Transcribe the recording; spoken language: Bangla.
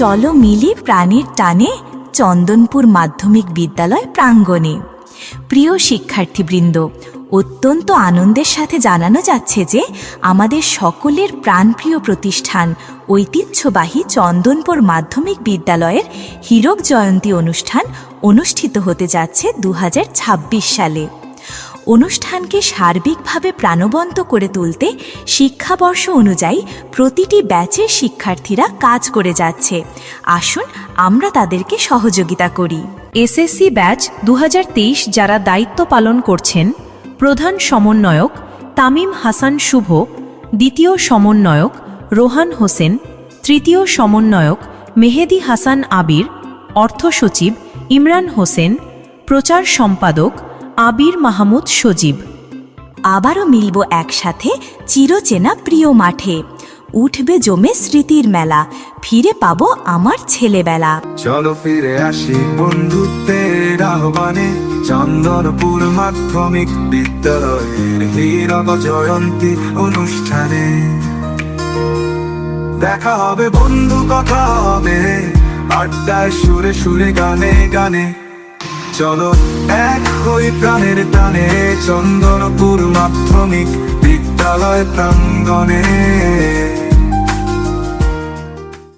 চলো মিলি প্রাণীর টানে চন্দনপুর মাধ্যমিক বিদ্যালয় প্রাঙ্গণে। প্রিয় শিক্ষার্থীবৃন্দ, অত্যন্ত আনন্দের সাথে জানানো যাচ্ছে যে আমাদের সকলের প্রাণপ্রিয় প্রতিষ্ঠান ঐতিহ্যবাহী চন্দনপুর মাধ্যমিক বিদ্যালয়ের হীরক জয়ন্তী অনুষ্ঠান অনুষ্ঠিত হতে যাচ্ছে দু হাজার ছাব্বিশ সালে। অনুষ্ঠানকে সার্বিকভাবে প্রাণবন্ত করে তুলতে শিক্ষাবর্ষ অনুযায়ী প্রতিটি ব্যাচের শিক্ষার্থীরা কাজ করে যাচ্ছে। আসুন আমরা তাদেরকে সহযোগিতা করি। এসএসসি ব্যাচ দু হাজার তেইশ যারা দায়িত্ব পালন করছেন, প্রধান সমন্বয়ক তামিম হাসান শুভ, দ্বিতীয় সমন্বয়ক রোহান হোসেন, তৃতীয় সমন্বয়ক মেহেদি হাসান আবির অর্থ সচিব ইমরান হোসেন, প্রচার সম্পাদক আবির মাহমুদ সজীব। আবারও মিলব একসাথে চিরচেনা প্রিয় মাঠে। উঠবে জমে স্মৃতির মেলা, ফিরে পাবো আমার ছেলেবেলা। চলো ফিরে আসি বন্ধুত্বের আহ্বানে, চন্দনপুর মাধ্যমিক বিদ্যালয়ের হীরক জয়ন্তী অনুষ্ঠানে। দেখা হবে, বন্ধু কথা হবে, আড্ডায় সুরে সুরে গানে গানে। চলো এক হই প্রাণের টানে চন্দনপুর মাধ্যমিক বিদ্যালয় প্রাঙ্গণে।